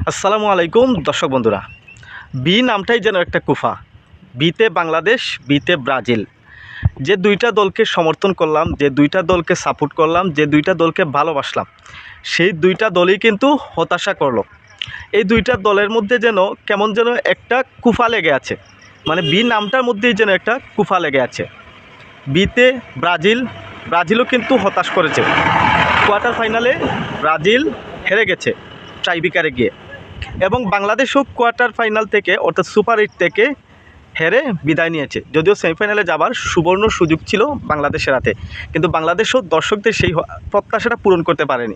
আসসালামু আলাইকুম, দর্শক বন্ধুরা। বি নামটাই যেন একটা কুফা। বিতে বাংলাদেশ, বিতে ব্রাজিল। যে দুইটা দলকে সমর্থন করলাম, যে দুইটা দলকে সাপোর্ট করলাম, যে দুইটা দলকে ভালোবাসলাম, সেই দুইটা দলই কিন্তু হতাশা করল। এই দুইটা দলের মধ্যে যেন কেমন যেন একটা কুফা লেগে আছে। মানে বি নামটার মধ্যেই যেন একটা কুফা লেগে আছে। বিতে ব্রাজিল, ব্রাজিলও কিন্তু হতাশ করেছে। কোয়ার্টার ফাইনালে ব্রাজিল হেরে গেছে ট্রাইবিকারে গিয়ে। এবং বাংলাদেশও কোয়ার্টার ফাইনাল থেকে অর্থাৎ সুপার এইট থেকে হেরে বিদায় নিয়েছে। যদিও সেমিফাইনালে যাবার সুবর্ণ সুযোগ ছিল বাংলাদেশের হাতে। কিন্তু বাংলাদেশও দর্শকদের সেই প্রত্যাশাটা পূরণ করতে পারেনি।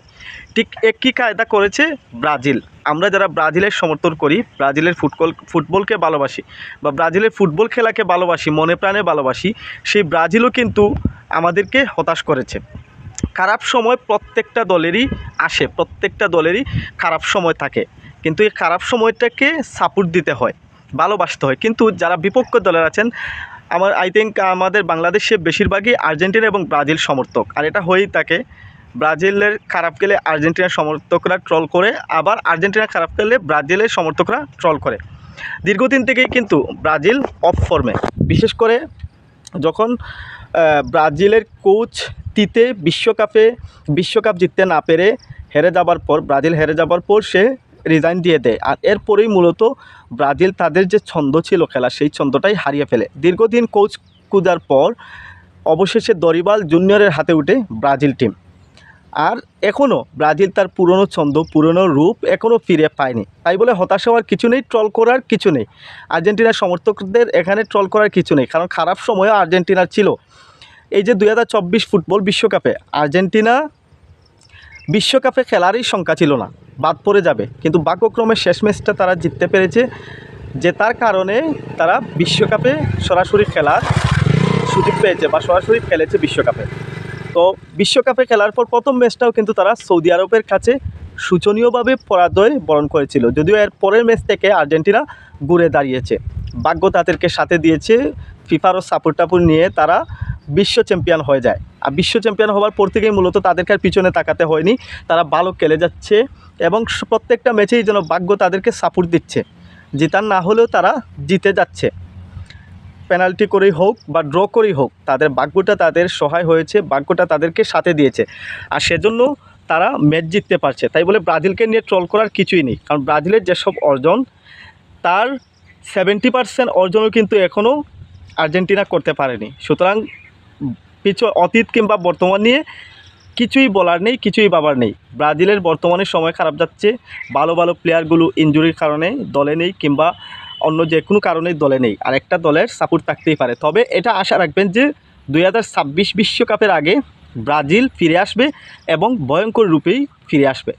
ঠিক একই কায়দা করেছে ব্রাজিল। আমরা যারা ব্রাজিলের সমর্থন করি, ব্রাজিলের ফুটবল, ফুটবলকে ভালোবাসি বা ব্রাজিলের ফুটবল খেলাকে ভালোবাসি, মনে প্রাণে ভালোবাসি, সেই ব্রাজিলও কিন্তু আমাদেরকে হতাশ করেছে। খারাপ সময় প্রত্যেকটা দলেরই আসে, প্রত্যেকটা দলেরই খারাপ সময় থাকে। কিন্তু এই খারাপ সময়টাকে সাপোর্ট দিতে হয়, ভালোবাসতে হয়। কিন্তু যারা বিপক্ষ দলের আছেন, আমার আই থিঙ্ক আমাদের বাংলাদেশে বেশিরভাগই আর্জেন্টিনা এবং ব্রাজিল সমর্থক। আর এটা হয়েই থাকে, ব্রাজিলের খারাপ গেলে আর্জেন্টিনার সমর্থকরা ট্রল করে, আবার আর্জেন্টিনা খারাপ গেলে ব্রাজিলের সমর্থকরা ট্রল করে। দীর্ঘদিন থেকেই কিন্তু ব্রাজিল অফ ফর্মে বিশেষ করে যখন ব্রাজিলের কোচ তিতে বিশ্বকাপে, বিশ্বকাপ জিততে না পেরে হেরে যাবার পর, ব্রাজিল হেরে যাবার পর সে রিজাইন দিয়ে দেয়। আর এরপরেই মূলত ব্রাজিল তাদের যে ছন্দ ছিল খেলা, সেই ছন্দটাই হারিয়ে ফেলে। দীর্ঘদিন কোচ কুদার পর অবশেষে দরিবাল জুনিয়রের হাতে উঠে ব্রাজিল টিম আর এখনও ব্রাজিল তার পুরনো ছন্দ, পুরনো রূপ এখনও ফিরে পায়নি। তাই বলে হতাশ হওয়ার কিছু নেই ট্রল করার কিছু নেই। আর্জেন্টিনার সমর্থকদের এখানে ট্রল করার কিছু নেই, কারণ খারাপ সময়ও আর্জেন্টিনার ছিল। এই যে দু হাজার চব্বিশ ফুটবল বিশ্বকাপে আর্জেন্টিনা বিশ্বকাপে খেলারই সংখ্যা ছিল না। বাদ পড়ে যাবে। কিন্তু বাক্যক্রমে শেষ ম্যাচটা তারা জিততে পেরেছে, যে তার কারণে তারা বিশ্বকাপে সরাসরি খেলার সুযোগ পেয়েছে বা সরাসরি খেলেছে বিশ্বকাপে। তো বিশ্বকাপে খেলার পর প্রথম ম্যাচটাও কিন্তু তারা সৌদি আরবের কাছে শোচনীয়ভাবে পরাজয় বরণ করেছিল। যদিও এর পরের ম্যাচ থেকে আর্জেন্টিনা ঘুরে দাঁড়িয়েছে। ভাগ্য তাদেরকে সাথে দিয়েছে ফিফারও সাপোর্ট টাপুর নিয়ে তারা বিশ্ব চ্যাম্পিয়ন হয়ে যায়। আর বিশ্ব চ্যাম্পিয়ন হওয়ার পর থেকেই মূলত তাদেরকে আর পিছনে তাকাতে হয়নি। তারা ভালো খেলে যাচ্ছে এবং প্রত্যেকটা ম্যাচেই যেন ভাগ্য তাদেরকে সাপোর্ট দিচ্ছে। জেতার না হলেও তারা জিতে যাচ্ছে। পেনাল্টি করেই হোক বা ড্র করেই হোক, তাদের ভাগ্যটা তাদের সহায় হয়েছে, ভাগ্যটা তাদেরকে সাথে দিয়েছে। আর সেজন্য তারা ম্যাচ জিততে পারছে। তাই বলে ব্রাজিলকে নিয়ে ট্রল করার কিছুই নেই। কারণ ব্রাজিলের যেসব অর্জন, তার সেভেন্টি পার্সেন্ট অর্জনও কিন্তু এখনও আর্জেন্টিনা করতে পারেনি। সুতরাং পিছু অতীত কিংবা বর্তমান নিয়ে কিছুই বলার নেই, কিছুই ভাবার নেই। ব্রাজিলের বর্তমানে সময় খারাপ যাচ্ছে, ভালো ভালো প্লেয়ারগুলো ইনজুরির কারণে দলে নেই কিংবা অন্য যে কোনো কারণেই দলে নেই। আর একটা দলের সাপোর্ট থাকতেই পারে। তবে এটা আশা রাখবেন যে দুই বিশ্বকাপের আগে ব্রাজিল ফিরে আসবে এবং ভয়ঙ্কর রূপেই ফিরে আসবে।